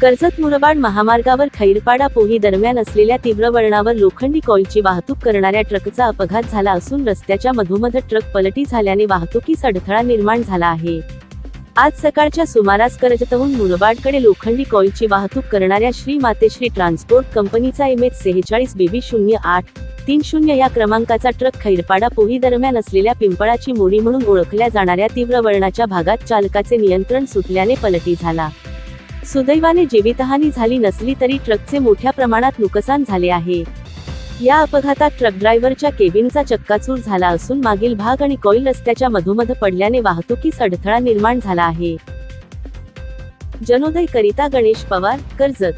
कर्जत मुरबाड महामार्गावर खैरपाडा पोही दरम्यान असलेल्या तीव्र वळणावर लोखंडी कॉईलची वाहतूक करणाऱ्या ट्रकचा अपघात झाला असून रस्त्याच्या मधोमध ट्रक पलटी झाल्याने वाहतुकीस अडथळा निर्माण झाला आहे. आज सकाळच्या सुमारास कर्जतहून मुरबाडकडे लोखंडी कॉईलची वाहतूक करणाऱ्या श्री मातेश्री ट्रान्सपोर्ट कंपनीचा एम एच सेहेचाळीस बेबी शून्य आठ तीन शून्य या क्रमांकाचा ट्रक खैरपाडा पोही दरम्यान असलेल्या पिंपळाची मोडी म्हणून ओळखल्या जाणाऱ्या तीव्र वळणाच्या भागात चालकाचे नियंत्रण सुटल्याने पलटी झाला. सुदैवाने जीवितहानी झाली नसली तरी ट्रकचे मोठ्या प्रमाणात नुकसान झाले आहे. या अपघातात ट्रक ड्रायव्हरच्या केबिनचा चक्काचूर झाला असून मागील भाग आणि कॉईल रस्त्याच्या मधोमध पडल्याने वाहतुकीस अडथळा निर्माण झाला आहे. जनोदय करिता गणेश पवार कर्जत.